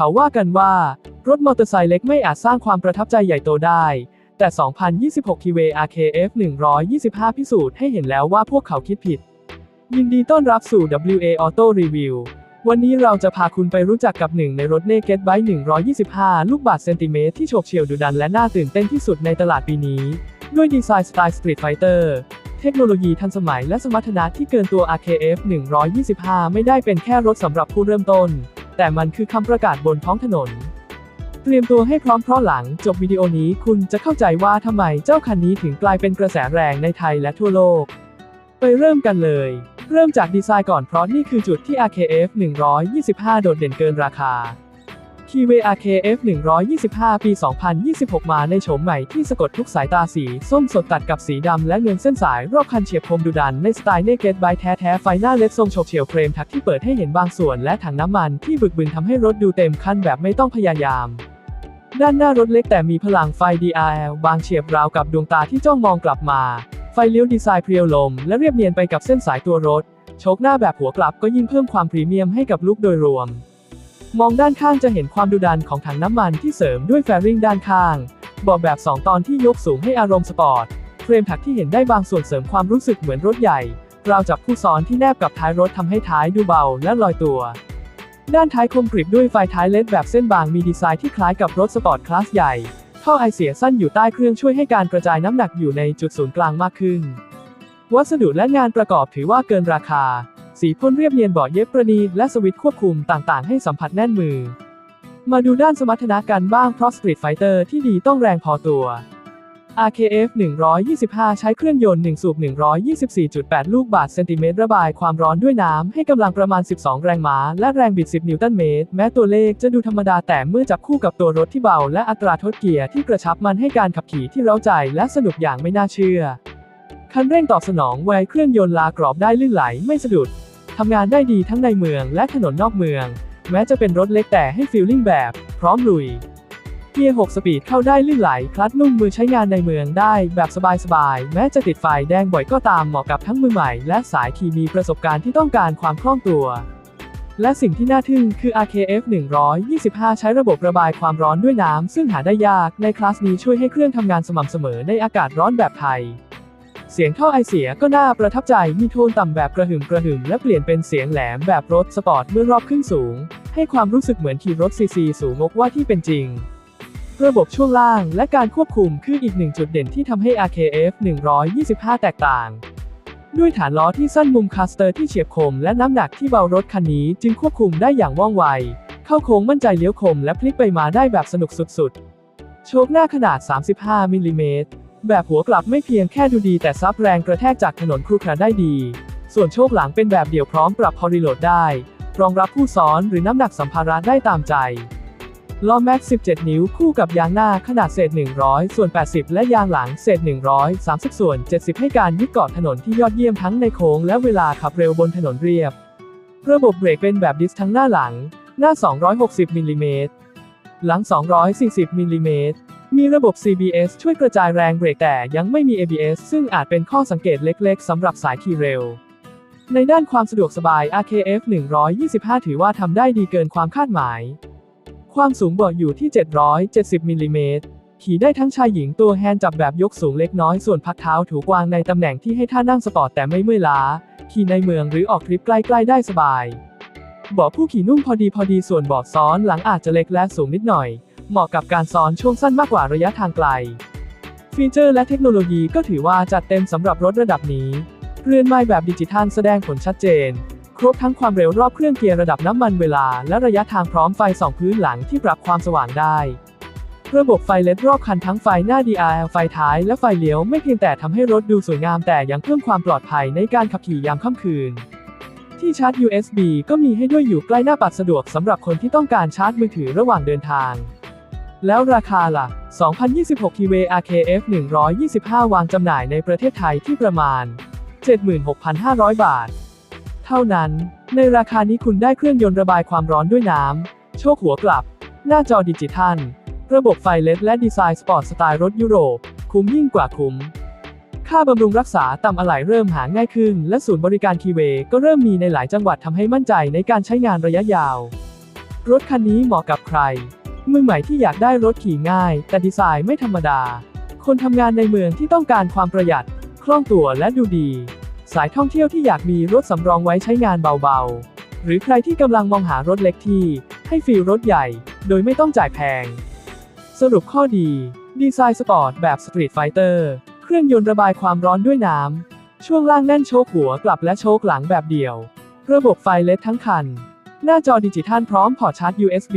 เขาว่ากันว่า รถมอเตอร์ไซค์เล็กไม่อาจสร้างความประทับใจใหญ่โตได้ แต่ 2026 Kiwi RKF 125 พิสูจน์ให้เห็นแล้วว่าพวกเขาคิดผิด ยินดีต้อนรับสู่ WA Auto Review วันนี้เราจะพาคุณไปรู้จักกับหนึ่งในรถ Naked Bike 125 ลูกบาศก์เซนติเมตรที่โฉบเฉี่ยวดุดันและน่าตื่นเต้นที่สุดในตลาดปีนี้ ด้วยดีไซน์สไตล์ Street Fighter เทคโนโลยีทันสมัยและสมรรถนะที่เกินตัว RKF 125 ไม่ได้เป็นแค่รถสำหรับผู้เริ่มต้น แต่มันคือคำประกาศบนท้องถนน เตรียมตัวให้พร้อมเพราะหลังจบวิดีโอนี้คุณจะเข้าใจว่าทำไมเจ้าคันนี้ถึงกลายเป็นกระแสแรงในไทยและทั่วโลก ไปเริ่มกันเลย เริ่มจากดีไซน์ก่อนเพราะนี่คือจุดที่ RKF 125 โดดเด่นเกินราคา Kiwi RKF 125 ปี 2026 มาในโฉมใหม่ที่สะกดทุกสายตาสี ส้มสดตัดกับสีดำและเงินเส้นสาย รอบคันเฉียบคมดุดันในสไตล์เนเกตไบแท้ๆไฟหน้าเล็ดทรงโฉบเฉี่ยวเฟรมทักที่เปิดให้เห็นบางส่วนและถังน้ำมันที่บึกบึนทำให้รถดูเต็มคันแบบไม่ต้องพยายาม ด้านหน้ารถเล็กแต่มีพลังไฟ DRL บางเฉียบราวกับดวงตาที่จ้องมองกลับมา ไฟเลี้ยวดีไซน์เพรียวลม และเรียบเนียนไปกับเส้นสายตัวรถโชคหน้าแบบหัวกลับก็ยิ่งเพิ่มความพรีเมียมให้กับลุคโดยรวม มองด้านข้างจะเห็นความดุดันของถังน้ำมันที่เสริมด้วยแฟริงด้านข้างบาะแบบ 2 ตอนที่ยกสูงให้อารมณ์สปอร์ต เฟรมถักที่เห็นได้บางส่วนเสริมความรู้สึกเหมือนรถใหญ่ ราวจับผู้ซ้อนที่แนบกับท้ายรถทำให้ท้ายดูเบาและลอยตัว ด้านท้ายคมกริบด้วยไฟท้ายเลดแบบเส้นบางมีดีไซน์ที่คล้ายกับรถสปอร์ตคลาสใหญ่ ท่อไอเสียสั้นอยู่ใต้เครื่องช่วยให้การกระจายน้ำหนักอยู่ในจุดศูนย์กลางมากขึ้น วัสดุและงานประกอบถือว่าเกินราคา สีพ่นเรียบเนียนเบาะเย็บประณีตและสวิตช์ควบคุมต่างๆ ให้สัมผัสแน่นมือ มาดูด้านสมรรถนะกันบ้างเพราะ Street Fighter ที่ดีต้องแรงพอตัว RKF 125 ใช้เครื่องยนต์ 1 สูบ 124.8 ลูกบาศก์เซนติเมตรระบายความร้อนด้วยน้ำ ให้กำลังประมาณ 12 แรงม้า และแรงบิด 10 นิวตันเมตร แม้ตัวเลขจะดูธรรมดาแต่เมื่อจับคู่กับตัวรถที่เบา และอัตราทดเกียร์ที่กระชับมันให้การขับขี่ที่เร้าใจและสนุกอย่างไม่น่าเชื่อ คันเร่งตอบสนองไวเครื่องยนต์ลากรอบได้ลื่นไหลไม่สะดุด ทำงานได้ดีทั้งในเมืองและถนนนอกเมือง แม้จะเป็นรถเล็กแต่ให้ฟีลลิ่งแบบ พร้อมลุยเกียร์6สปีดเข้าได้ลื่นไหล คลัตชนุ่มมือใช้งานในเมืองได้แบบสบายๆ แม้จะติดไฟแดงบ่อยก็ตามเหมาะกับทั้งมือใหม่ และสายขี่มีประสบการณ์ที่ต้องการความคล่องตัว และสิ่งที่น่าทึ่งคือ RKF 125 ใช้ระบบระบายความร้อนด้วยน้ำซึ่งหาได้ยากในคลาสนี้ช่วยให้เครื่องทำงานสม่ำเสมอในอากาศร้อนแบบไทย เสียงท่อไอเสียก็น่าประทับใจ มีโทนต่ำแบบกระหึ่มกระหึ่มและเปลี่ยนเป็นเสียงแหลมแบบรถสปอร์ตเมื่อรอบขึ้นสูง ให้ความรู้สึกเหมือนขี่รถซีซีสูงงกว่าที่เป็นจริง ระบบช่วงล่างและการควบคุมคืออีกหนึ่งจุดเด่นที่ทำให้ RKF 125 แตกต่าง ด้วยฐานล้อที่สั้นมุมคาสเตอร์ที่เฉียบคม และน้ำหนักที่เบารถคันนี้จึงควบคุมได้อย่างว่องไว เข้าโค้งมั่นใจเลี้ยวคมและพลิกไปมาได้แบบสนุกสุดๆ โชคหน้าขนาด 35มิลลิเมตร แบบหัวกลับไม่เพียงแค่ดูดีแต่ซับแรงกระแทกจากถนนครุขระได้ดี ส่วนโชคหลังเป็นแบบเดี่ยวพร้อมปรับพอรีโหลดได้ รองรับผู้ซ้อนหรือน้ำหนักสัมภาระได้ตามใจ ล้อแม็ก 17 นิ้วคู่กับยางหน้าขนาดเศษ 100 ส่วน 80 และยางหลังเศษ 130 ส่วน 70 ให้การยึดเกาะถนนที่ยอดเยี่ยมทั้งในโค้งและเวลาขับเร็วบนถนนเรียบ ระบบเบรกเป็นแบบดิสทั้งหน้าหลัง หน้า 260มิลลิเมตรหลัง 240มิลลิเมตร มีระบบ CBS ช่วยกระจายแรงเบรกแต่ยังไม่มี ABS ซึ่งอาจเป็นข้อสังเกตเล็กๆสำหรับสายขี่เร็ว ในด้านความสะดวกสบาย RKF 125 ถือว่าทำได้ดีเกินความคาดหมาย ความสูงเบาะอยู่ที่ 770มิลลิเมตรขี่ได้ทั้งชายหญิงตัวแฮนด์จับแบบยกสูงเล็กน้อยส่วนพักเท้าถูกวางในตำแหน่งที่ให้ท่านั่งสปอร์ตแต่ไม่เมื่อยล้า ขี่ในเมืองหรือออกทริปใกล้ๆได้สบายเบาะผู้ขี่นุ่มพอดีพอดีส่วนเบาะซ้อนหลังอาจจะเล็กและสูงนิดหน่อย เหมาะกับการซ้อนช่วงสั้นมากกว่าระยะทางไกล ฟีเจอร์และเทคโนโลยีก็ถือว่าจัดเต็มสำหรับรถระดับนี้ เรือนไม้แบบดิจิทัลแสดงผลชัดเจน ครบทั้งความเร็วรอบเครื่องเกียร์ระดับน้ำมันเวลา และระยะทางพร้อมไฟส่องพื้นหลังที่ปรับความสว่างได้ระบบไฟเลดรอบคันทั้งไฟหน้า DRL ไฟท้ายและไฟเลี้ยวไม่เพียงแต่ทำให้รถดูสวยงามแต่ยังเพิ่มความปลอดภัยในการขับขี่ยามค่ำคืน ที่ชาร์จ USB ก็มีให้ด้วยอยู่ใกล้หน้าปัดสะดวกสำหรับคนที่ต้องการชาร์จมือถือระหว่างเดินทาง แล้วราคาล่ะ 2026 Kiwi RKF 125 วางจำหน่ายในประเทศไทยที่ประมาณ 76,500 บาท เท่านั้น ในราคานี้คุณได้เครื่องยนต์ระบายความร้อนด้วยน้ำ โชคหัวกลับ หน้าจอดิจิทัล ระบบไฟเลดและดีไซน์สปอร์ตสไตล์รถยุโรป คุ้มยิ่งกว่าคุ้ม ค่าบำรุงรักษาต่ำอะไหล่เริ่มหาง่ายขึ้น และศูนย์บริการคีเวก็เริ่มมีในหลายจังหวัดทำให้มั่นใจในการใช้งานระยะยาว รถคันนี้เหมาะกับใคร มือใหม่ที่อยากได้รถขี่ง่าย แต่ดีไซน์ไม่ธรรมดา คนทำงานในเมืองที่ต้องการความประหยัด คล่องตัวและดูดี สายท่องเที่ยวที่อยากมีรถสำรองไว้ใช้งานเบาๆ หรือใครที่กำลังมองหารถเล็กที่ ให้ฟีลรถใหญ่ โดยไม่ต้องจ่ายแพง สรุปข้อดี ดีไซน์สปอร์ตแบบสตรีทไฟเตอร์เครื่องยนต์ระบายความร้อนด้วยน้ำช่วงล่างแน่นโชคหัวกลับและโชคหลังแบบเดี่ยว ระบบไฟเลดทั้งคัน หน้าจอดิจิทัลพร้อมพอร์ตชาร์จ USB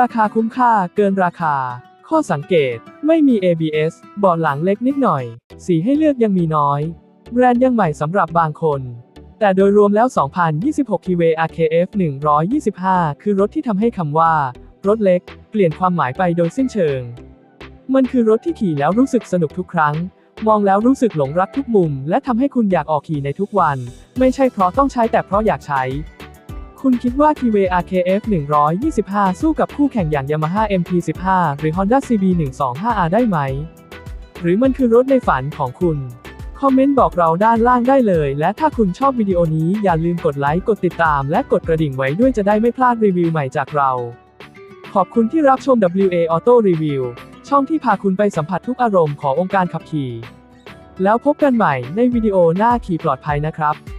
ราคาคุ้มค่าเกินราคา ข้อสังเกต ไม่มี ABS เบาะหลังเล็กนิดหน่อย สีให้เลือกยังมีน้อย แบรนด์ยังใหม่สำหรับบางคน แต่โดยรวมแล้ว 2026 KW RKF 125 คือรถที่ทำให้คำว่า รถเล็ก เปลี่ยนความหมายไปโดยสิ้นเชิง มันคือรถที่ขี่แล้วรู้สึกสนุกทุกครั้ง มองแล้วรู้สึกหลงรักทุกมุม และทำให้คุณอยากออกขี่ในทุกวัน ไม่ใช่เพราะต้องใช้แต่เพราะอยากใช้ คุณคิดว่า KW RKF 125 สู้กับคู่แข่งอย่าง Yamaha MT-15 หรือ Honda CB 125R ได้ไหม หรือมันคือรถในฝันของคุณ คอมเมนต์บอกเราด้านล่างได้เลย และถ้าคุณชอบวิดีโอนี้อย่าลืมกดไลค์ กดติดตาม และกดกระดิ่งไว้ด้วยจะได้ไม่พลาดรีวิวใหม่จากเรา ขอบคุณที่รับชม WA Auto Review ช่องที่พาคุณไปสัมผัสทุกอารมณ์ขององค์การขับขี่ แล้วพบกันใหม่ในวิดีโอหน้าขี่ปลอดภัยนะครับ